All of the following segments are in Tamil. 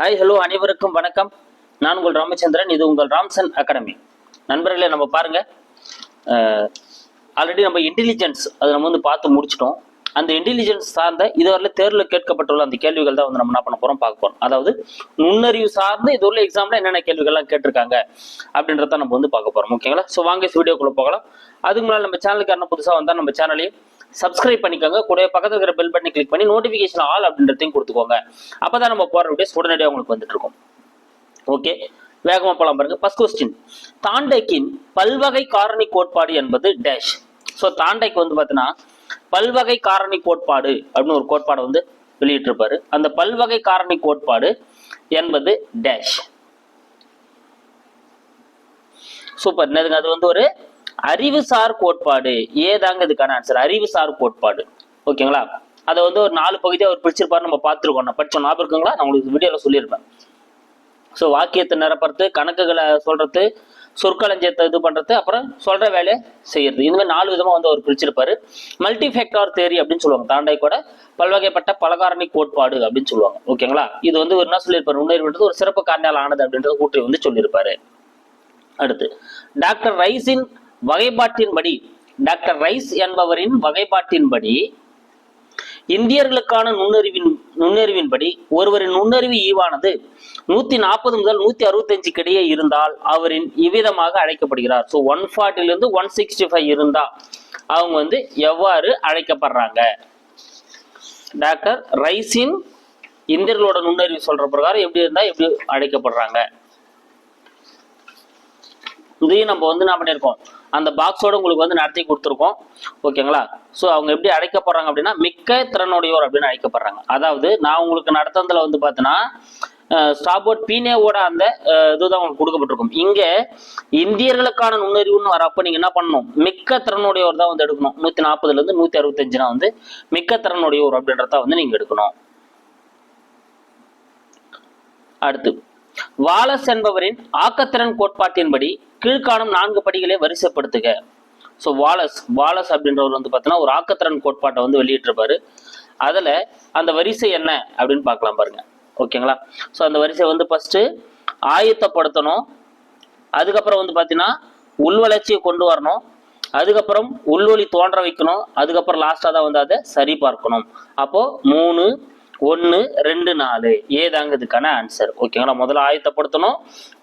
ஹாய் ஹலோ அனைவருக்கும் வணக்கம். நான் உங்கள் ராமச்சந்திரன் இது உங்கள் ராம்சன் அகாடமி. நண்பர்களே நம்ம பாருங்க. ஆல்ரெடி நம்ம இன்டெலிஜென்ஸ் அதை நம்ம வந்து பார்த்து முடிச்சிட்டோம். அந்த இன்டெலிஜென்ஸ் சார்ந்த இதுவரையில தேர்வில் கேட்கப்பட்டுள்ள அந்த கேள்விகள் தான் வந்து நம்ம என்ன பண்ண போகிறோம் பார்க்க போகிறோம் அதாவது நுண்ணறிவு சார்ந்து இது உள்ள எக்ஸாமில் என்னென்ன கேள்விகள்லாம் கேட்டிருக்காங்க அப்படின்றத நம்ம வந்து பார்க்க போகிறோம் ஓகேங்களா ஸோ வாங்க வீடியோக்குள்ளே போகலாம். அதுக்கு முன்னாடி நம்ம சேனலுக்கு என்ன புதுசாக வந்தால் நம்ம சேனலையும் சப்ஸ்கிரைப் பண்ணிக்கோங்க. கூட பக்கத்துல இருக்கிற பெல் பட்டனை கிளிக் பண்ணி நோட்டிஃபிகேஷன் ஆல் அப்படின்றதையும் கொடுத்துக்கோங்க. அப்போ தான் நம்ம போற வீடியோஸ் உடனடியாக உங்களுக்கு வந்துட்டு இருக்கும். ஓகே வேகமாக போகலாம் பாருங்க. ஃபர்ஸ்ட் கொஸ்டின் தாண்டைக்கின் பல்வகை காரணி கோட்பாடு என்பது டேஷ் ஸோ தாண்டைக்கு வந்து பார்த்தீங்கன்னா பல்வகை காரணி கோட்பாடு அப்படின்னு ஒரு கோட்பாடு வந்து வெளியிட்டிருப்பாரு. அந்த பல்வகை காரணி கோட்பாடு என்பது டேஷ் சூப்பர் என்னதுங்க? அது வந்து ஒரு அறிவுசார் கோட்பாடு. ஏதாங்க இதுக்கான ஆன்சர் அறிவுசார் கோட்பாடு. ஓகேங்களா? அதை வந்து ஒரு நாலு பகுதியாக அவர் பிரிச்சிருப்பாரு நம்ம பார்த்துருக்கோம். நான் படிச்சோம் ஞாபகம் இருக்குங்களா? நான் உங்களுக்கு வீடியோவில் சொல்லியிருப்பேன். ஸோ வாக்கியத்தை நிரப்புறது கணக்குகளை சொல்றது சொற்களஞ்சியத்தை இது பண்றது அப்புறம் சொல்ற வேலையை செய்யறது. இந்த மாதிரி நாலு விதமா வந்து அவர் பிரிச்சிருப்பாரு. மல்டிஃபேக்டார் தேரி அப்படின்னு சொல்லுவாங்க. தாண்டை கூட பல்வகைப்பட்ட பலகாரணி கோட்பாடு அப்படின்னு சொல்லுவாங்க. ஓகேங்களா? இது வந்து ஒரு என்ன சொல்லியிருப்பாரு? உணர்வுன்றது ஒரு சிறப்பு காரணியால் ஆனது அப்படின்றத கூட்டி வந்து சொல்லியிருப்பாரு. அடுத்து டாக்டர் ரைஸின் வகைப்பாட்டின்படி டாக்டர் ரைஸ் என்பவரின் வகைப்பாட்டின்படி இந்தியர்களுக்கான நுண்ணறிவின் நுண்ணறிவின்படி ஒருவரின் நுண்ணறிவு ஈவானது நூத்தி நாற்பது முதல் நூத்தி அறுபத்தஞ்சுக்கு இடையே இருந்தால் அவரின் இவ்விதமாக அழைக்கப்படுகிறார். ஸோ ஒன் இருந்து ஒன் சிக்ஸ்டி ஃபைவ் இருந்தா அவங்க வந்து எவ்வாறு அழைக்கப்படுறாங்க? டாக்டர் ரைஸின் இந்தியர்களோட நுண்ணறிவு சொல்ற பிரகாரம் எப்படி இருந்தா எப்படி அழைக்கப்படுறாங்க? இதையும் நம்ம வந்து என்ன பண்ணியிருக்கோம்? அந்த பாக்ஸோட உங்களுக்கு வந்து நடத்தி கொடுத்துருக்கோம். ஓகேங்களா ஸோ அவங்க எப்படி அழைக்கப்படுறாங்க அப்படின்னா மிக்க திறனுடையோர் அப்படின்னு அழைக்கப்படுறாங்க. அதாவது நான் உங்களுக்கு நடத்தினதில் வந்து பார்த்தீங்கன்னா ஸ்டாபோர்ட் பீனேவோட அந்த இதுதான் உங்களுக்கு கொடுக்கப்பட்டிருக்கும். இங்கே இந்தியர்களுக்கான நுண்ணறிவுன்னு வரப்போ நீங்கள் என்ன பண்ணணும்? மிக்க திறனுடையோர் தான் வந்து எடுக்கணும். நூற்றி நாற்பதுலேருந்து நூற்றி அறுபத்தஞ்சுனா வந்து மிக்க திறனுடையோர் அப்படின்றத வந்து நீங்கள் எடுக்கணும். அடுத்து வாலஸ் என்பவரின் ஆக்கத்திறன் கோட்பாட்டின்படி கீழ்காணும் நான்கு படிகளை வரிசைப்படுத்துக. ஸோ வாலஸ் வாலஸ் அப்படின்றவர் வந்து பார்த்தீங்கன்னா ஒரு ஆக்கத்திறன் கோட்பாட்டை வந்து வெளியிட்டிருப்பாரு. அதில் அந்த வரிசை என்ன அப்படின்னு பார்க்கலாம் பாருங்க. ஓகேங்களா? ஸோ அந்த வரிசை வந்து ஃபஸ்ட்டு ஆயத்தப்படுத்தணும். அதுக்கப்புறம் வந்து பார்த்தீங்கன்னா உள்வளர்ச்சியை கொண்டு வரணும். அதுக்கப்புறம் உள்வொலி தோன்ற வைக்கணும். அதுக்கப்புறம் லாஸ்ட்டாக தான் வந்து அதை சரி பார்க்கணும். அப்போ மூணு ஒன்று ரெண்டு நாலு. ஏதாங்க இதுக்கான ஆன்சர் ஓகேங்களா முதல்ல ஆயத்தப்படுத்தணும்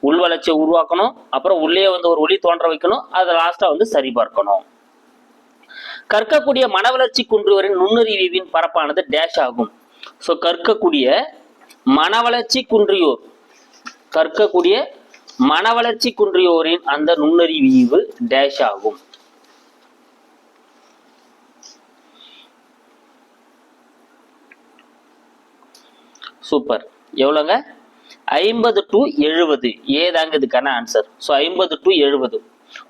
உள்வளர்ச்சியை உருவாக்கணும் அப்புறம் உள்ளே வந்து ஒரு ஒளி தோன்ற வைக்கணும் அதை லாஸ்ட்டாக வந்து சரி பார்க்கணும். கற்கக்கூடிய மனவளர்ச்சி குன்றுவரின் நுண்ணறிவின் பரப்பானது டேஷ் ஆகும். ஸோ கற்கக்கூடிய மன வளர்ச்சி குன்றியோர் கற்கக்கூடிய மன வளர்ச்சி குன்றியோரின் அந்த நுண்ணறிவு டேஷ் ஆகும். சூப்பர் எவ்வளோங்க? ஐம்பது டு எழுபது. ஏதாங்க இதுக்கான ஆன்சர் ஸோ ஐம்பது டு எழுபது.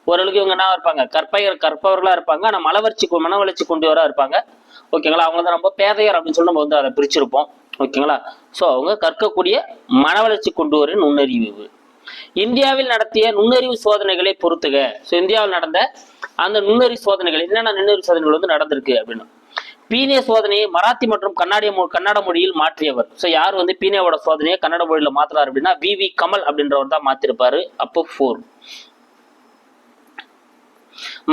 ஓரளவுக்கு இவங்க என்ன இருப்பாங்க? கற்பையர் கற்பவர்களாக இருப்பாங்க. ஆனால் மனவளர்ச்சி கு- மனவளர்ச்சி கொண்டவராக இருப்பாங்க. ஓகேங்களா அவங்க தான் ரொம்ப பேதையர் அப்படின்னு சொல்லி நம்ம வந்து அதை பிரிச்சிருப்போம். ஓகேங்களா ஸோ அவங்க கற்கக்கூடிய மனவளர்ச்சி கொண்டவரின் நுண்ணறிவு. இந்தியாவில் நடத்திய நுண்ணறிவு சோதனைகளை பொறுத்துக. ஸோ இந்தியாவில் நடந்த அந்த நுண்ணறிவு சோதனைகள் என்னென்ன நுண்ணறிவு சோதனைகள் வந்து நடந்திருக்கு அப்படின்னு. பீனே சோதனையை மராத்தி மற்றும் கன்னடிய கன்னட மொழியில் மாற்றியவர். ஸோ யார் வந்து பீனேவோட சோதனையை கன்னட மொழியில மாத்துறாரு அப்படின்னா வி. வி. கமல் அப்படின்றவர் தான் மாத்திருப்பாரு. அப்போ ஃபோர்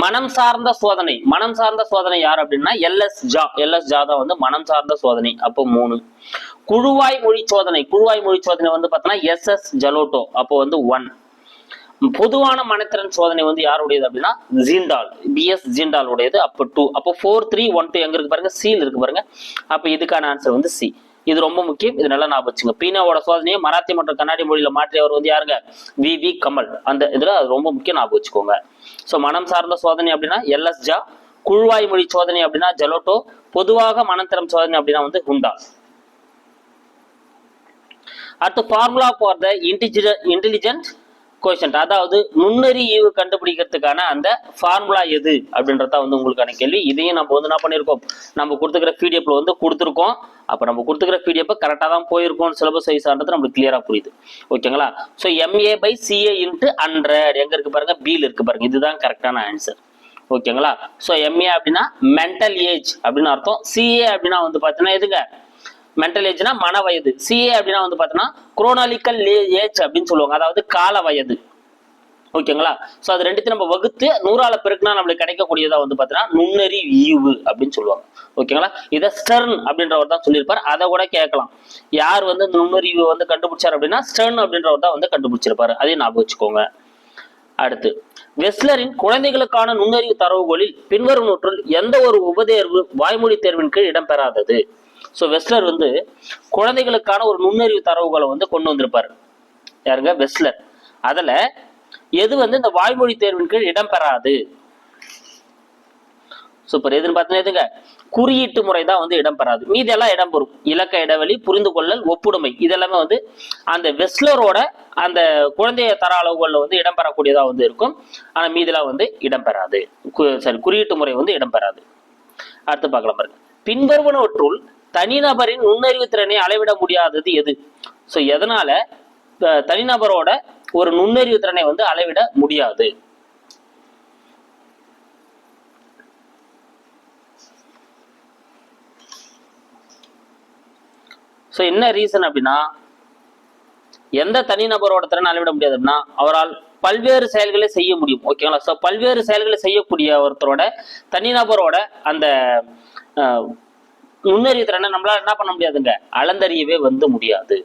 மனம் சார்ந்த சோதனை. மனம் சார்ந்த சோதனை யார் அப்படின்னா எல்எஸ் ஜா. எல்எஸ் ஜா தான் வந்து மனம் சார்ந்த சோதனை. அப்போ மூணு. குழுவாய் மொழி சோதனை. குழுவாய் மொழி சோதனை வந்து பார்த்தோன்னா எஸ் எஸ் ஜலோட்டோ. அப்போ வந்து ஒன் பொதுவான மனத்திறன் சோதனை வந்து யாருடையது அப்படின்னா ஜீண்டால் பிஎஸ் ஜீண்டால் உடையது அப்போ டூ அப்போ ஃபோர் த்ரீ ஒன் டூ எங்க இருக்கு பாருங்க? சியில் இருக்கு பாருங்க. அப்போ இதுக்கான ஆன்சர் வந்து சி இது ரொம்ப முக்கியம். இது நல்லா ஞாபகம் வச்சுங்க. பீனாவோட சோதனையை மராத்தி மற்றும் கன்னடி மொழியில மாற்றியவர் வந்து யாருங்க? V V Kamal. அந்த இதுல அது ரொம்ப முக்கியம் ஞாபகம் வச்சுக்கோங்க. ஸோ மனம் சார்ந்த சோதனை அப்படின்னா எல்எஸ் ஜா. குழுவாய் மொழி சோதனை அப்படின்னா ஜெலோட்டோ. பொதுவாக மனத்திறம் சோதனை அப்படின்னா வந்து ஹுண்டா. அடுத்து formula for the intelligent intelligent quotient அதாவது நுண்ணறிவு கண்டுபிடிக்கிறதுக்கான அந்த ஃபார்முலா எது அப்படின்றத வந்து உங்களுக்கான கேள்வி. இதையும் நம்ம வந்து என்ன பண்ணியிருக்கோம் நம்ம கொடுத்துக்கிற பிடிஎஃப்ல வந்து கொடுத்துருக்கோம். அப்போ நம்ம கொடுத்துக்கிற பிடிஎஃப் கரெக்டாக தான் போயிருக்கோம். சிலபஸ் வைஸான்றது நம்மளுக்கு கிளியராக புரியுது. ஓகேங்களா so M A by C A into hundred எங்கே இருக்கு பாருங்க? பியில் இருக்கு பாருங்க. இதுதான் கரெக்டான ஆன்சர் ஓகேங்களா ஸோ எம்ஏ அப்படின்னா மென்டல் ஏஜ் அப்படின்னு அர்த்தம். சிஏ அப்படின்னா வந்து பார்த்தீங்கன்னா எதுங்க? மென்டல் ஏஜ்னா மன வயது. சிஏ அப்படின்னா வந்து பார்த்தோன்னா குரோனாலிக்கல் ஏஜ் அப்படின்னு சொல்லுவாங்க. அதாவது கால வயது. ஓகேங்களா? ஸோ அது ரெண்டுத்தையும் நம்ம வகுத்து நூறால பெருக்குனா நம்மளுக்கு கிடைக்கக்கூடியதா வந்து பார்த்தீங்கன்னா நுண்ணறி ஈவு அப்படின்னு சொல்லுவாங்க. ஓகேங்களா? இதை ஸ்டர்ன் அப்படின்றவர் தான் சொல்லியிருப்பார். அதை கூட கேட்கலாம். யார் வந்து இந்த நுண்ணறிவு வந்து கண்டுபிடிச்சார் அப்படின்னா ஸ்டர்ன் அப்படின்றவர் தான் வந்து கண்டுபிடிச்சிருப்பாரு. அதையும் ஞாபகம் வச்சுக்கோங்க. அடுத்து வெஸ்லரின் குழந்தைகளுக்கான நுண்ணறிவு தரவுகளில் பின்வரும் நூற்றில் எந்த ஒரு உபதேர்வு வாய்மொழி தேர்வின் கீழ் இடம்பெறாதது? ஸோ வெஸ்லர் வந்து குழந்தைகளுக்கான ஒரு நுண்ணறிவு தரவுகளை வந்து கொண்டு வந்திருப்பார். யாருங்க? வெஸ்லர் அதுல எது வந்து இந்த வாய்மொழி தேர்வின் கீழ் இடம்பெறாது? சூப்பர் எதுன்னு பார்த்தீங்கன்னா எதுங்க? குறியீட்டு முறை தான் வந்து இடம்பெறாது. மீதி எல்லாம் இடம்பெறும் இலக்க இடைவெளி புரிந்து கொள்ளல் ஒப்புடுமை. இதெல்லாமே வந்து அந்த வெஸ்லரோட அந்த குழந்தைய தர அளவுகளில் வந்து இடம்பெறக்கூடியதா வந்து இருக்கும். ஆனா மீதிலாம் வந்து இடம்பெறாது. கு- சரி குறியீட்டு முறை வந்து இடம்பெறாது. அடுத்து பார்க்கலாம் பாருங்க. பின்வருவனவற்றுள் தனிநபரின் நுண்ணறிவு திறனை அளவிட முடியாதது எது? ஸோ எதனால தனிநபரோட ஒரு நுண்ணறிவு திறனை வந்து அளவிட முடியாது? ஸோ என்ன ரீசன் அப்படின்னா எந்த தனிநபரோட திறனை அளவிட முடியாது அப்படின்னா அவரால் பல்வேறு செயல்களை செய்ய முடியும். ஓகேங்களா ஸோ பல்வேறு செயல்களை செய்யக்கூடிய ஒருத்தரோட தனிநபரோட அந்த அஹ், நுண்ணறிவு திறனை நம்மளால என்ன பண்ண முடியாதுங்க? அளந்தறியவே வந்து முடியாது.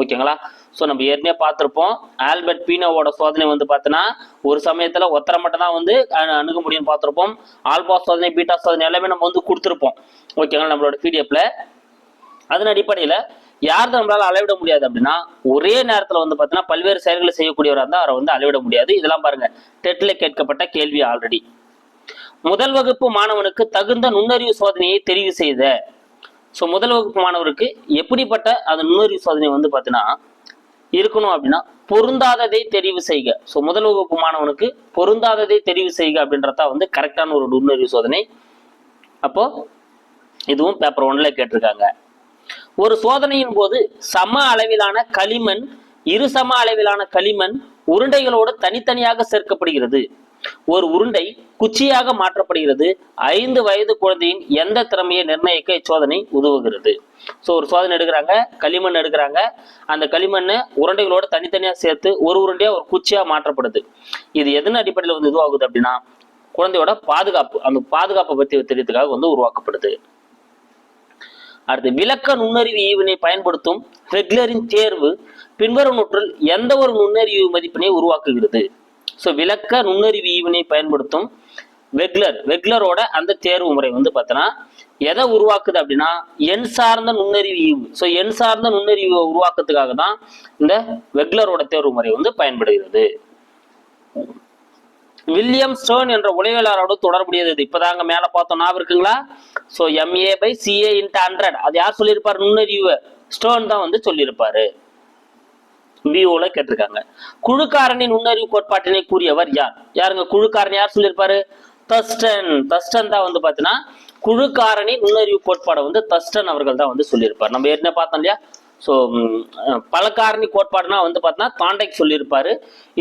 ஓகேங்களா? ஸோ நம்ம ஏற்கனவே பார்த்துருப்போம். ஆல்பர்ட் பீனோவோட சோதனை வந்து பார்த்தோன்னா ஒரு சமயத்தில் ஒத்தரை மட்டும் தான் வந்து அணுக முடியும்னு பார்த்துருப்போம். ஆல்பா சோதனை பீட்டா சோதனை எல்லாமே நம்ம வந்து கொடுத்துருப்போம். ஓகேங்களா நம்மளோட பிடிஎஃப்ல அதன் அடிப்படையில் யார் நம்மளால அளவிட முடியாது அப்படின்னா ஒரே நேரத்தில் வந்து பார்த்தீங்கன்னா பல்வேறு செயல்களை செய்யக்கூடியவராக இருந்தால் அவரை வந்து அளவிட முடியாது. இதெல்லாம் பாருங்க. டெட்டில் கேட்கப்பட்ட கேள்வி ஆல்ரெடி முதல் வகுப்பு மாணவனுக்கு தகுந்த நுண்ணறிவு சோதனையை தெரிவு செய்த. ஸோ முதல் வகுப்பு மாணவருக்கு எப்படிப்பட்ட அந்த நுண்ணறிவு சோதனை வந்து பார்த்தீங்கன்னா இருக்கணும் அப்படின்னா பொருந்தாததை தெரிவு செய்க. ஸோ முதல் வகுப்பு மாணவனுக்கு பொருந்தாததை தெரிவு செய்க அப்படின்றத வந்து கரெக்டான ஒரு நுண்ணறிவு சோதனை. அப்போ இதுவும் பேப்பர் ஒன்ல கேட்டிருக்காங்க. ஒரு சோதனையின் போது சம அளவிலான களிமண் இரு சம அளவிலான களிமண் உருண்டைகளோடு தனித்தனியாக சேர்க்கப்படுகிறது. ஒரு உருண்டை குச்சியாக மாற்றப்படுகிறது. ஐந்து வயது குழந்தையின் எந்த திறமையை நிர்ணயிக்க இச்சோதனை உதவுகிறது. ஸோ ஒரு சோதனை எடுக்கிறாங்க களிமண் எடுக்கிறாங்க. அந்த களிமண்ணை உருண்டைகளோட தனித்தனியா சேர்த்து ஒரு உருண்டையா ஒரு குச்சியா மாற்றப்படுது. இது எதன் அடிப்படையில் வந்து இதுவாகுது அப்படின்னா குழந்தையோட பாதுகாப்பு அந்த பாதுகாப்பை பத்தி தெரியறதுக்காக வந்து உருவாக்கப்படுது. அடுத்து விளக்க நுண்ணறிவு ஈவினை பயன்படுத்தும் ஹெட்லரின் தேர்வு பின்வரும் நூற்றில் எந்த ஒரு நுண்ணறிவு மதிப்பினை உருவாக்குகிறது? ஸோ விளக்க நுண்ணறிவு ஈவினை பயன்படுத்தும் வெக்லர். வெக்லரோட அந்த தேர்வு முறை வந்து பார்த்தோன்னா எதை உருவாக்குது அப்படின்னா எண் சார்ந்த நுண்ணறிவு ஈவு. ஸோ எண் சார்ந்த நுண்ணறிவு உருவாக்கத்துக்காக தான் இந்த வெக்லரோட தேர்வு முறை வந்து பயன்படுகிறது. வில்லியம் ஸ்டோன் என்ற உலகியலாளரோடு தொடர்புடையது இது. இப்பதாங்க மேல பார்த்தோம் ஞாபகம் இருக்குங்களா? So M A by C A into hundred அது யார் சொல்லியிருப்பாரு? நுண்ணறிவு. ஸ்டோன் தான் வந்து சொல்லியிருப்பாரு. விஓல கேட்டிருக்காங்க. குழுக்காரணி நுண்ணறிவு கோட்பாட்டினை கூறியவர் யார்? யாருங்க? குழுக்காரன் யார் சொல்லியிருப்பாரு? தஸ்டன். தஸ்டன் தான் வந்து பாத்தீங்கன்னா குழுக்காரணி நுண்ணறிவு கோட்பாடை வந்து தஸ்டன் அவர்கள் தான் வந்து சொல்லியிருப்பார். நம்ம ஏற்கனவே பார்த்தோம் இல்லையா? ஸோ பலகாரணி கோட்பாடுனா வந்து பார்த்தீங்கன்னா காண்டக்ட் சொல்லியிருப்பாரு.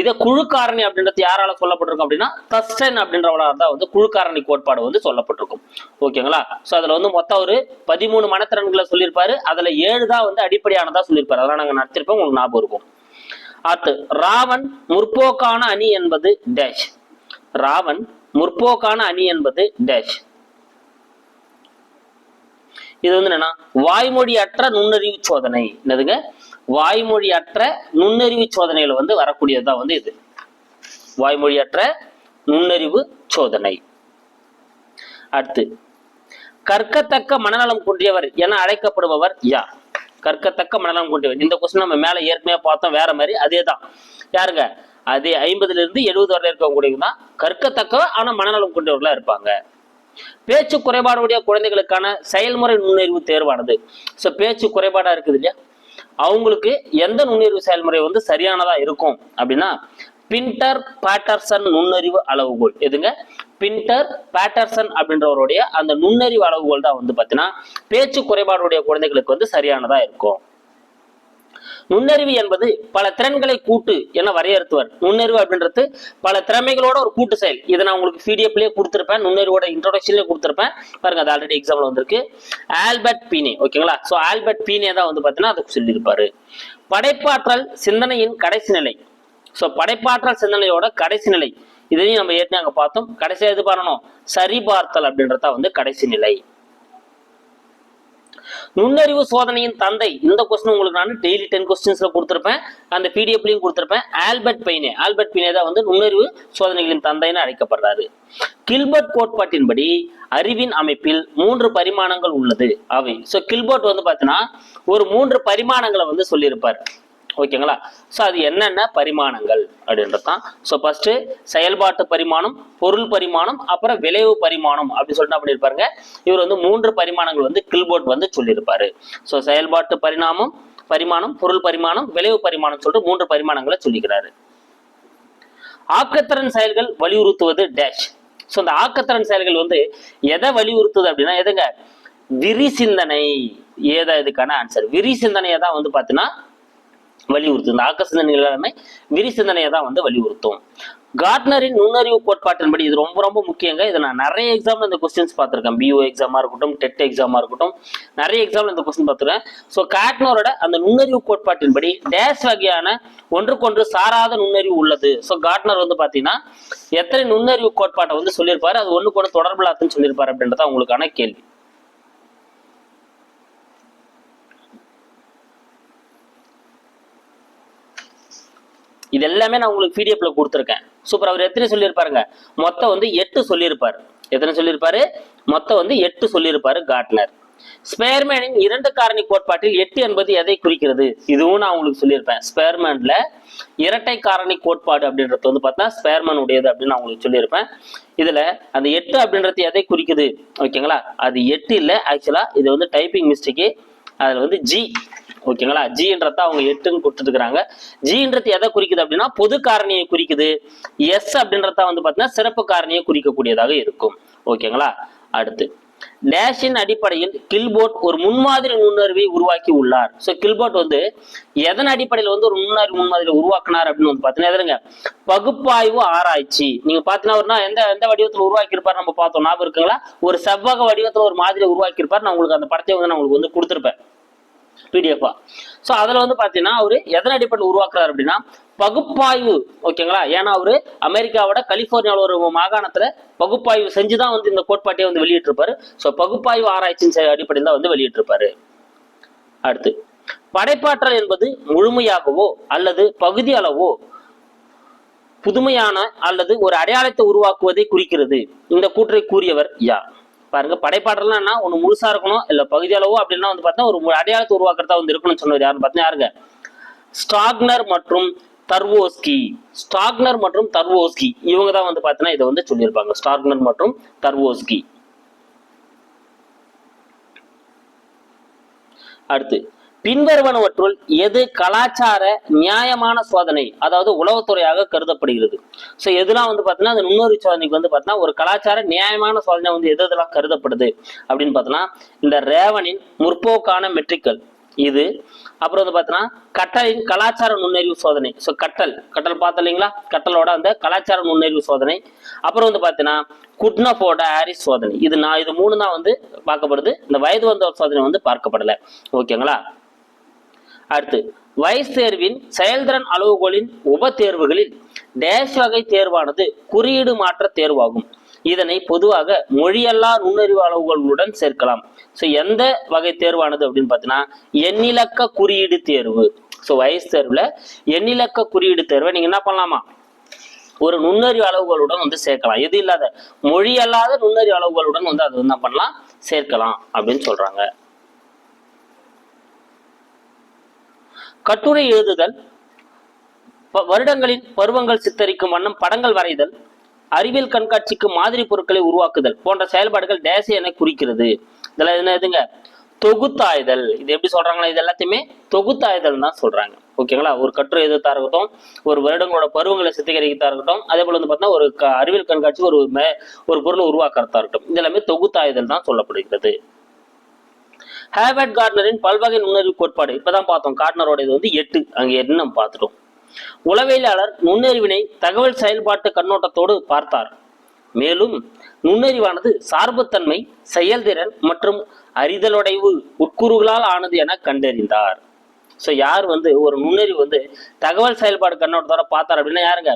இதை குழுக்காரணி அப்படின்றது யாரால சொல்லப்பட்டிருக்கும் அப்படின்னா தஸ்டன் அப்படின்றவளாக தான் வந்து குழுக்காரணி கோட்பாடு வந்து சொல்லப்பட்டிருக்கும். ஓகேங்களா? ஸோ அதில் வந்து மொத்தம் ஒரு பதிமூணு மனத்திறன்களை சொல்லியிருப்பாரு. அதில் ஏழு தான் வந்து அடிப்படையானதாக சொல்லியிருப்பாரு. அதெல்லாம் நாங்கள் நடத்திருப்போம் உங்களுக்கு ஞாபகம் இருக்கும். அடுத்து ராவன் முற்போக்கான அணி என்பது டேஷ். ராவன் முற்போக்கான அணி என்பது டேஷ். இது வந்து என்னன்னா வாய்மொழி அற்ற நுண்ணறிவு சோதனை. என்னதுங்க? வாய்மொழியற்ற நுண்ணறிவு சோதனையில வந்து வரக்கூடியதுதான் வந்து இது. வாய்மொழி அற்ற நுண்ணறிவு சோதனை. அடுத்து கற்கத்தக்க மனநலம் கொண்டியவர் என அழைக்கப்படுபவர் யார்? கற்கத்தக்க மனநலம் கொண்டவர் இந்த கொஸ்டின் நம்ம மேல ஏற்கனவே பார்த்தோம் வேற மாதிரி. அதே தான் யாருங்க? அதே ஐம்பதுல இருந்து எழுபது வரை இருக்கக்கூடியவங்க தான் கற்கத்தக்க ஆனா மனநலம் கொண்டவர்களா இருப்பாங்க. பேச்சு குறைபாடுடைய குழந்தைகளுக்கான செயல்முறை நுண்ணறிவு தேர்வானது. ஸோ பேச்சு குறைபாடா இருக்குது இல்லையா? அவங்களுக்கு எந்த நுண்ணறிவு செயல்முறை வந்து சரியானதா இருக்கும் அப்படின்னா பின்டர் பேட்டர்சன் நுண்ணறிவு அளவுகோல். எதுங்க? பின்டர் பேட்டர்சன் அப்படின்றவருடைய அந்த நுண்ணறிவு அளவுகோல் தான் வந்து பார்த்தீங்கன்னா பேச்சு குறைபாடுடைய குழந்தைகளுக்கு வந்து சரியானதா இருக்கும். நுண்ணறிவு என்பது பல திறன்களை கூட்டு என வரையறுத்துவர். நுண்ணறிவு அப்படின்றது பல திறமைகளோட ஒரு கூட்டு செயல். இதை நான் உங்களுக்கு பிடிஎஃப்லேயே கொடுத்துருப்பேன். நுண்ணறிவோட இன்ட்ரோடக்ஷன்லேயே கொடுத்துருப்பேன். பாருங்க அது ஆல்ரெடி எக்ஸாம்பிள் வந்திருக்கு. ஆல்பர்ட் பீனே ஓகேங்களா ஸோ ஆல்பர்ட் பீனே தான் வந்து பார்த்தீங்கன்னா அதுக்கு சொல்லியிருப்பாரு. படைப்பாற்றல் சிந்தனையின் கடைசி நிலை. ஸோ படைப்பாற்றல் சிந்தனையோட கடைசி நிலை. இதையும் நம்ம ஏற்கனவே அங்கே பார்த்தோம். கடைசியாக எது பண்ணணும் சரிபார்த்தல் அப்படின்றத வந்து கடைசி நிலை. நுண்ணறிவு சோதனையின் தந்தை. இந்த கொஸ்டின் உங்களுக்கு நான் டெய்லி டென் கொஸ்டின்ஸ்ல கொடுத்துருப்பேன். அந்த பிடிஎஃப்லையும் கொடுத்துருப்பேன். ஆல்பர்ட் பைனே ஆல்பர்ட் பைனே தான் வந்து நுண்ணறிவு சோதனைகளின் தந்தைன்னு அழைக்கப்படுறாரு. கில்பர்ட் கோட்பாட்டின்படி அறிவின் அமைப்பில் மூன்று பரிமாணங்கள் உள்ளது. அவை ஸோ கில்பர்ட் வந்து பார்த்தீங்கன்னா ஒரு மூன்று பரிமாணங்களை வந்து சொல்லியிருப்பார். ஓகேங்களா ஸோ அது என்னென்ன பரிமாணங்கள் அப்படின்றது தான். ஸோ ஃபர்ஸ்ட் செயல்பாட்டு பரிமாணம் பொருள் பரிமாணம் அப்புறம் விளைவு பரிமாணம் அப்படின்னு சொல்லிட்டு அப்படி இருப்பாருங்க இவர் வந்து மூன்று பரிமாணங்கள் வந்து கில்போர்ட் வந்து சொல்லியிருப்பாரு. ஸோ செயல்பாட்டு பரிணாமம் பரிமாணம் பொருள் பரிமாணம் விளைவு பரிமாணம் சொல்லிட்டு மூன்று பரிமாணங்களை சொல்லிக்கிறாரு. ஆக்கத்திறன் செயல்கள் வலியுறுத்துவது டேஷ் ஸோ இந்த ஆக்கத்திறன் செயல்கள் வந்து எதை வலியுறுத்துது அப்படின்னா எதுங்க? விரி சிந்தனை ஏதா இதுக்கான ஆன்சர் விரி சிந்தனையை தான் வந்து பார்த்தீங்கன்னா வலியுறுத்தும் இந்த ஆக்க சிந்தனைகள் எல்லாமே விரி சிந்தனையை தான் வந்து வலியுறுத்தும். கார்ட்னரின் நுண்ணறிவு கோட்பாட்டின்படி இது ரொம்ப ரொம்ப முக்கியங்க. இதை நான் நிறைய எக்ஸாம்ல இந்த கொஸ்டின்ஸ் பார்த்துருக்கேன். பிஓ எக்ஸாமா இருக்கட்டும் டெட் எக்ஸாமா இருக்கட்டும் நிறைய எக்ஸாம்ல இந்த கொஸ்டின் பார்த்துருக்கேன். ஸோ கார்ட்னரோட அந்த நுண்ணறிவு கோட்பாட்டின்படி டேஷ் வகையான ஒன்றுக்கொன்று சாராத நுண்ணறிவு உள்ளது. ஸோ கார்ட்னர் வந்து பார்த்தீங்கன்னா எத்தனை நுண்ணறிவு கோட்பாட்டை வந்து சொல்லியிருப்பாரு? அது ஒன்று கூட தொடர்பில்லாதுன்னு சொல்லியிருப்பாரு அப்படின்றத உங்களுக்கான கேள்வி. இது எல்லாமே நான் உங்களுக்கு பிடிஎஃப்ல கொடுத்துருக்கேன். சூப்பர் அவர் எத்தனை சொல்லியிருப்பாருங்க? மொத்தம் வந்து எட்டு சொல்லியிருப்பார். எத்தனை சொல்லியிருப்பாரு? மொத்தம் வந்து எட்டு சொல்லியிருப்பாரு கார்ட்னர் ஸ்பேர்மேனின் இரண்டு காரணி கோட்பாட்டில் எட்டு என்பது எதை குறிக்கிறது? இதுவும் நான் உங்களுக்கு சொல்லியிருப்பேன். ஸ்பேர்மேன்ல இரட்டை காரணி கோட்பாடு அப்படின்றது வந்து பார்த்தா ஸ்பேர்மேன் உடையது அப்படின்னு நான் உங்களுக்கு சொல்லியிருப்பேன். இதுல அந்த எட்டு அப்படின்றது எதை குறிக்குது? ஓகேங்களா? அது எட்டு இல்லை ஆக்சுவலா இது வந்து டைப்பிங் மிஸ்டேக்கு அதுல வந்து ஜி ஓகேங்களா? ஜின்றத அவங்க எட்டுன்னு கொடுத்துருக்காங்க ஜின்றது எதை குறிக்குது அப்படின்னா பொது காரணியை குறிக்குது. எஸ் அப்படின்றத வந்து பார்த்தீங்கன்னா சிறப்பு காரணியை குறிக்கக்கூடியதாக இருக்கும். ஓகேங்களா? அடுத்து டேஷின் அடிப்படையில் கில்போர்ட் ஒரு முன்மாதிரி நுண்ணறிவை உருவாக்கி உள்ளார். ஸோ கில்போர்ட் வந்து எதன் அடிப்படையில் வந்து ஒரு முன்னறிவு முன்மாதிரி உருவாக்குனார் அப்படின்னு வந்து பார்த்தீங்கன்னா எதுங்க பகுப்பாய்வு ஆராய்ச்சி. நீங்க பாத்தீங்கன்னா எந்த எந்த வடிவத்தில் உருவாக்கியிருப்பார் நம்ம பார்த்தோம். ஞாபகம் இருக்குங்களா? ஒரு செவ்வக வடிவத்தில் ஒரு மாதிரி உருவாக்கியிருப்பார் நான் உங்களுக்கு அந்த படத்தை வந்து நான் உங்களுக்கு வந்து கொடுத்துருப்பேன். பிடிஎஃபா ஸோ அதில் வந்து பார்த்தீங்கன்னா அவர் எதன் அடிப்படையில் உருவாக்குறாரு அப்படின்னா பகுப்பாய்வு ஓகேங்களா ஏன்னா அவரு அமெரிக்காவோட கலிபோர்னியாவில் ஒரு மாகாணத்தில் பகுப்பாய்வு செஞ்சு தான் வந்து இந்த கோட்பாட்டையே வந்து வெளியிட்டிருப்பாரு. ஸோ பகுப்பாய்வு ஆராய்ச்சியின் அடிப்படையில் தான் வந்து வெளியிட்டிருப்பாரு. அடுத்து படைப்பாற்றல் என்பது முழுமையாகவோ அல்லது பகுதி அளவோ புதுமையான அல்லது ஒரு அடையாளத்தை உருவாக்குவதை குறிக்கிறது. இந்த கூற்றை கூறியவர் யார்? பாருங்க படைப்பாற்றல்னா ஒன்று முழுசா இருக்கணும் இல்லை பகுதி அளவோ அப்படின்னா வந்து பார்த்தீங்கன்னா ஒரு அடையாளத்தை உருவாக்குறதா வந்து இருக்கணும்னு சொன்னவர் யாருன்னு பார்த்தீங்கன்னா யாருங்க? ஸ்டாக்னர் மற்றும் தர்வோஸ்கி. ஸ்டாக்னர் மற்றும் தர்வோஸ்கி. இவங்க தான் வந்து பார்த்தீங்கன்னா இதை வந்து சொல்லியிருப்பாங்க. ஸ்டாக்னர் மற்றும் தர்வோஸ்கி. அடுத்து பின்வருவனவற்றுள் எது கலாச்சார நியாயமான சோதனை அதாவது உளவுத்துறையாக கருதப்படுகிறது. ஸோ எதுலாம் வந்து பார்த்தீங்கன்னா அந்த நுண்ணறிவு சோதனைக்கு வந்து பார்த்தீங்கன்னா ஒரு கலாச்சார நியாயமான சோதனை வந்து எது எதெல்லாம் கருதப்படுது அப்படின்னு பார்த்தோன்னா இந்த ரேவனின் முற்போக்கான மெட்ரிக்கல் இது. அப்புறம் வந்து பார்த்தீங்கன்னா கட்டலின் கலாச்சார நுண்ணறிவு சோதனை. ஸோ கட்டல். கட்டல் பார்த்தோம் இல்லைங்களா? கட்டலோட அந்த கலாச்சார நுண்ணறிவு சோதனை. அப்புறம் வந்து பார்த்தீங்கன்னா குட்னஃபோட ஹாரிஸ் சோதனை. இது நான் இது மூணு தான் வந்து பார்க்கப்படுது. இந்த வயது வந்தோர் சோதனை வந்து பார்க்கப்படலை. ஓகேங்களா? அடுத்து வயசு தேர்வின் செயல்திறன் அளவுகோலின் உப தேர்வுகளில் டேஷ் வகை தேர்வானது குறியீடு மாற்ற தேர்வாகும். இதனை பொதுவாக மொழியல்லா நுண்ணறிவு அளவுகளுடன் சேர்க்கலாம். ஸோ எந்த வகை தேர்வானது அப்படின்னு பார்த்தீங்கன்னா எண்ணிலக்க குறியீடு தேர்வு. ஸோ வயசு தேர்வில் எண்ணிலக்க குறியீடு தேர்வை நீங்கள் என்ன பண்ணலாமா? ஒரு நுண்ணறிவு அளவுகளுடன் வந்து சேர்க்கலாம். எது இல்லாத மொழி அல்லாத நுண்ணறிவு அளவுகளுடன் வந்து அது என்ன பண்ணலாம்? சேர்க்கலாம் அப்படின்னு சொல்றாங்க. கட்டுரை எழுதுதல் ப- வருடங்களின் பருவங்கள் சித்தரிக்கும் வண்ணம் படங்கள் வரைதல் அறிவியல் கண்காட்சிக்கு மாதிரி பொருட்களை உருவாக்குதல் போன்ற செயல்பாடுகள் டேஸ் என குறிக்கிறது. இதெல்லாம் என்ன எதுங்க? தொகுத்தாய்தல். இது எப்படி சொல்றாங்களா இது எல்லாத்தையுமே தொகுத்தாய்தல் தான் சொல்றாங்க. ஓகேங்களா? ஒரு கட்டுரை எழுதத்தா இருக்கட்டும் ஒரு வருடங்களோட பருவங்களை சித்தரிக்கிறதா இருக்கட்டும் அதே போல வந்து பார்த்தீங்கன்னா ஒரு க- அறிவியல் கண்காட்சி ஒரு மே- ஒரு பொருளை உருவாக்குறதா இருக்கட்டும். இது எல்லாமே தொகுத்தாய்தல் தான் சொல்லப்படுகிறது. ஹேவர்ட் கார்ட்னரின் பல்வகை நுண்ணறிவு கோட்பாடு. இப்பதான் பார்த்தோம். கார்ட்னரோட இது வந்து எட்டு. அங்க என்ன பார்த்துட்டோம். உளவியலாளர் நுண்ணறிவினை தகவல் செயல்பாட்டு கண்ணோட்டத்தோடு பார்த்தார். மேலும் நுண்ணறிவானது சார்புத்தன்மை செயல்திறன் மற்றும் அறிதலுடைவு உட்கூறுகளால் ஆனது என கண்டறிந்தார். ஸோ யார் வந்து ஒரு நுண்ணறிவு வந்து தகவல் செயல்பாடு கண்ணோட்டத்தோட பார்த்தார் அப்படின்னா யாருங்க?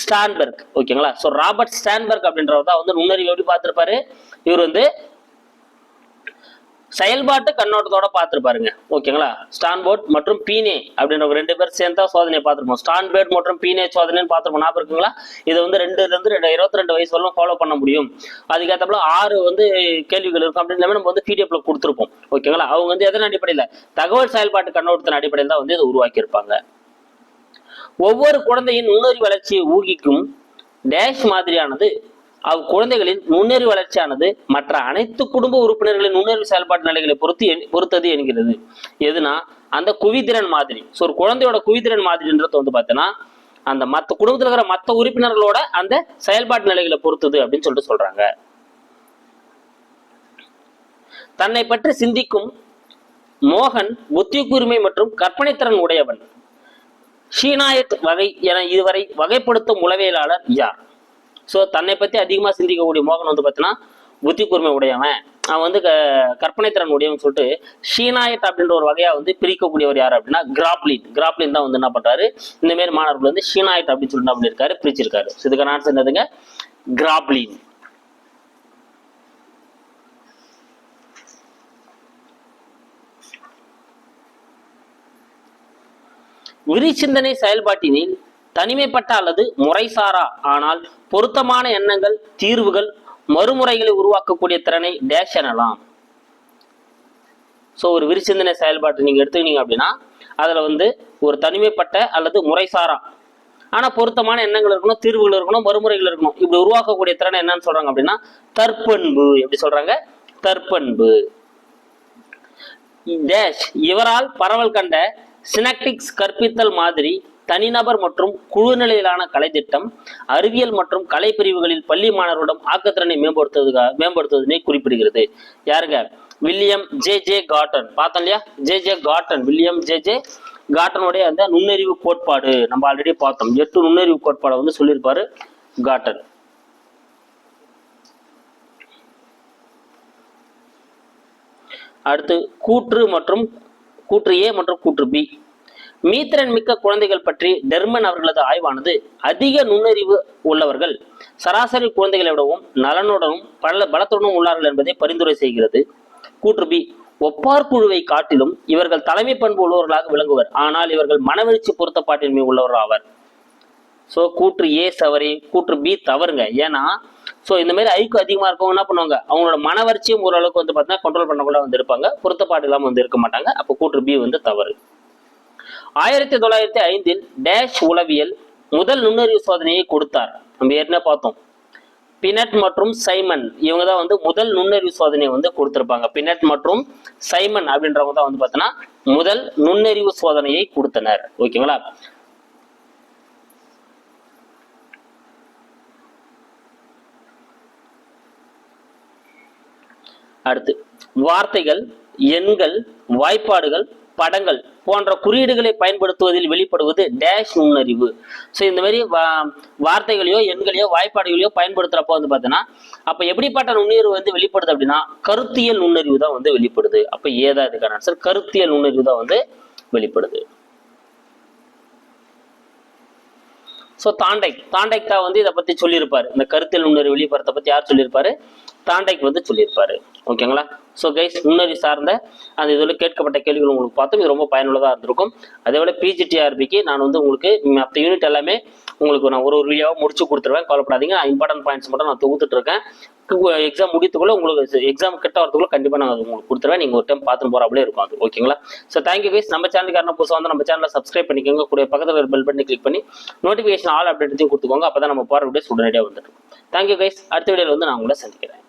ஸ்டான்பர்க் ஓகேங்களா ஸோ ராபர்ட் ஸ்டான்பர்க் அப்படின்றவர் தான் வந்து நுண்ணறிவு எப்படி பார்த்திருப்பாரு? இவர் வந்து செயல்பாட்டு கண்ணோட்டத்தோட பார்த்துருப்பாருங்க ஓகேங்களா? ஸ்டான்போர்ட் மற்றும் பீனே அப்படின்ற ரெண்டு பேர் சேர்ந்தா சோதனையை பார்த்துருப்போம். ஸ்டான்பேர்ட் மற்றும் பீனே சோதனைன்னு பார்த்துருப்போம். ஞாபகம் இருக்குங்களா? இது வந்து ரெண்டுல இருந்து ரெண்டு இருபத்தி ரெண்டு வயசு வரலாம் ஃபாலோ பண்ண முடியும். அதுக்கேற்றப்பல ஆறு வந்து கேள்விகள் இருக்கும். அப்படின்னு நம்ம வந்து பிடிஎஃப்ல கொடுத்துருப்போம். ஓகேங்களா? அவங்க வந்து எதன் அடிப்படையில்? தகவல் செயல்பாட்டு கண்ணோட்டத்தின் அடிப்படையில் தான் வந்து இதை உருவாக்கியிருப்பாங்க. ஒவ்வொரு குழந்தையின் நுண்ணறி வளர்ச்சியை ஊகிக்கும் டேஷ் மாதிரியானது அவ் குழந்தைகளின் நுண்ணறிவு வளர்ச்சியானது மற்ற அனைத்து குடும்ப உறுப்பினர்களின் நுண்ணறிவு செயல்பாட்டு நிலைகளை பொறுத்து பொறுத்தது என்கிறது. எதுனா அந்த குவிதிறன் மாதிரி. ஸோ ஒரு குழந்தையோட குவிதிறன் மாதிரின்றது வந்து பார்த்தீங்கன்னா அந்த மற்ற குடும்பத்தில் இருக்கிற மற்ற உறுப்பினர்களோட அந்த செயல்பாட்டு நிலைகளை பொறுத்தது அப்படின்னு சொல்லிட்டு சொல்றாங்க. தன்னை பற்றி சிந்திக்கும் மோகன் புத்தி கூர்மை மற்றும் கற்பனைத்திறன் உடையவன். ஷீனாயத் வகை என இதுவரை வகைப்படுத்தும் உளவியலாளர் யார்? ஸோ தன்னை பற்றி அதிகமாக சிந்திக்கக்கூடிய மோகன் வந்து பார்த்தீங்கன்னா புத்தி கூர்மை உடையவன். அவன் வந்து க கற்பனைத்திறன் உடையவன் சொல்லிட்டு ஷீனாயட் அப்படின்ற ஒரு வகையாக வந்து பிரிக்கக்கூடியவர் யார் அப்படின்னா கிராப்லின் கிராப்லின் தான் வந்து என்ன பண்ணுறாரு இந்தமாரி மாணவர்கள் வந்து ஷீனாயட் அப்படின்னு சொல்லிட்டு அப்படி இருக்காரு பிரிச்சிருக்காரு. ஸோ இதுக்கான ஆன்சர் என்னதுங்க? கிராப்லின் விரிச்சிந்தனை செயல்பாட்டினில் தனிமைப்பட்ட அல்லது முறைசாரா ஆனால் பொருத்தமான எண்ணங்கள் தீர்வுகள் மறுமுறைகளை உருவாக்கக்கூடிய திறனை டேஷ் எனலாம். ஸோ ஒரு விரிசிந்தனை செயல்பாட்டை நீங்கள் எடுத்துக்கிட்டீங்க அப்படின்னா அதில் வந்து ஒரு தனிமைப்பட்ட அல்லது முறைசாரா. ஆனால் பொருத்தமான எண்ணங்கள் இருக்கணும் தீர்வுகள் இருக்கணும் மறுமுறைகள் இருக்கணும். இப்படி உருவாக்கக்கூடிய திறனை என்னன்னு சொல்றாங்க அப்படின்னா தற்பண்பு. எப்படி சொல்றாங்க? தற்பண்பு. டேஷ் இவரால் பரவல் கண்ட சினக்டிக்ஸ் கற்பித்தல் மாதிரி தனிநபர் மற்றும் குழு நிலையிலான கலைத்திட்டம் அறிவியல் மற்றும் கலை பிரிவுகளில் பள்ளி மாணவர்களிடம் ஆக்கத்திறனை மேம்படுத்துவதுக்காக மேம்படுத்துவதனை குறிப்பிடுகிறது. யாருங்க? வில்லியம் ஜே ஜே காட்டன் பார்த்தோம் இல்லையா? J J Cattell William J J காட்டனுடைய அந்த நுண்ணறிவு கோட்பாடு. நம்ம ஆல்ரெடி பார்த்தோம். எட்டு நுண்ணறிவு கோட்பாடை வந்து சொல்லியிருப்பாரு காட்டன் அடுத்து கூற்று மற்றும் கூற்று ஏ மற்றும் கூற்று பி மீத்திறன் மிக்க குழந்தைகள் பற்றி டெர்மன் அவர்களது ஆய்வானது அதிக நுண்ணறிவு உள்ளவர்கள் சராசரி குழந்தைகளை விடவும் நலனுடனும் பல பலத்துடனும் உள்ளார்கள் என்பதை பரிந்துரை செய்கிறது. கூற்று பி ஒப்பார் குழுவை காட்டிலும் இவர்கள் தலைமை பண்பு உள்ளவர்களாக விளங்குவர். ஆனால் இவர்கள் மனவெழுச்சி பொருத்தப்பாட்டின்மை உள்ளவர் ஆவர். ஸோ கூற்று ஏ சவரி கூற்று பி தவறுங்க. ஏன்னா ஸோ இந்த மாதிரி ஐக்கு அதிகமாக இருக்கவங்க என்ன பண்ணுவாங்க? அவங்களோட மனவரிச்சியும் ஓரளவுக்கு வந்து பார்த்தீங்கன்னா கண்ட்ரோல் பண்ணக்கூட வந்து இருப்பாங்க. பொருத்தப்பாடு இல்லாமல் வந்து இருக்க மாட்டாங்க. அப்போ கூற்று பி வந்து தவறு. ஆயிரத்தி தொள்ளாயிரத்தி ஐந்தில் டேஷ் உளவியல் முதல் நுண்ணறிவு சோதனையை கொடுத்தார். நம்ம ஏற்கனவே பார்த்தோம். பினட் மற்றும் சைமன் இவங்க தான் வந்து முதல் நுண்ணறிவு சோதனையை வந்து கொடுத்திருப்பாங்க. பினட் மற்றும் சைமன் அப்படின்றவங்க தான் வந்து பார்த்தோன்னா முதல் நுண்ணறிவு சோதனையை கொடுத்தனர். ஓகேங்களா? அடுத்து வார்த்தைகள் எண்கள் வாய்ப்பாடுகள் படங்கள் போன்ற குறியீடுகளை பயன்படுத்துவதில் வெளிப்படுவது டேஷ் நுண்ணறிவு. ஸோ இந்த மாதிரி வா- வார்த்தைகளையோ எண்களையோ வாய்ப்பாடுகளையோ பயன்படுத்துகிறப்போ வந்து பார்த்தீங்கன்னா அப்போ எப்படிப்பட்ட நுண்ணறிவு வந்து வெளிப்படுது அப்படின்னா கருத்தியல் நுண்ணறிவு தான் வந்து வெளிப்படுது. அப்போ ஏதா இதுக்கான ஆன்சர் கருத்தியல் நுண்ணறிவு தான் வந்து வெளிப்படுது. ஸோ தாண்டைக் தாண்டைக் தான் வந்து இதை பற்றி சொல்லியிருப்பார். இந்த கருத்தியல் நுண்ணறிவு வெளிப்படுறத பற்றி யார் சொல்லியிருப்பாரு? தாண்டைக் வந்து சொல்லியிருப்பாரு. ஓகேங்களா? ஸோ கைஸ் முன்னறி சார்ந்த அந்த இதில் கேட்கப்பட்ட கேள்விகள் உங்களுக்கு பார்த்தோம். இது ரொம்ப பயனுள்ளதாக இருந்திருக்கும். அதே போல் பிஜிடிஆர்பிக்கு நான் வந்து உங்களுக்கு மற்ற யூனிட் எல்லாமே உங்களுக்கு நான் ஒரு ஒரு வீடியோவாக முடிச்சு கொடுத்துருவேன். கவலைப்படாதீங்க. நான் இம்பார்ட்டன்ட் பாயிண்ட்ஸ் மட்டும் நான் தொகுத்துட்டு இருக்கேன். எக்ஸாம் முடித்துக்குள்ள உங்களுக்கு எக்ஸாம் கிட்ட வரதுக்குள்ள கண்டிப்பாக நான் அது உங்களுக்கு கொடுத்துருவேன். நீங்கள் ஒரு டைம் பார்த்துட்டு போகிறாப்லே இருக்கும் அது. ஓகேங்களா? ஸோ தேங்க்யூ கைஸ் நம்ம சேனலுக்கு சேனலுக்கான புதுசாக வந்து நம்ம சேனலை சப்ஸ்கிரைப் பண்ணிக்கோங்க. கூட பக்கத்தில் பெல் பண்ணி கிளிக் பண்ணி நோட்டிஃபிகேஷன் ஆல் அப்டேட்டையும் கொடுத்துக்கோங்க. அப்போ தான் நம்ம போகிற வீடியோஸ் உடனடியாக வந்துடும். தேங்க்யூ கைஸ் அடுத்த வீடியோவில் வந்து நான் உங்களை சந்திக்கிறேன்.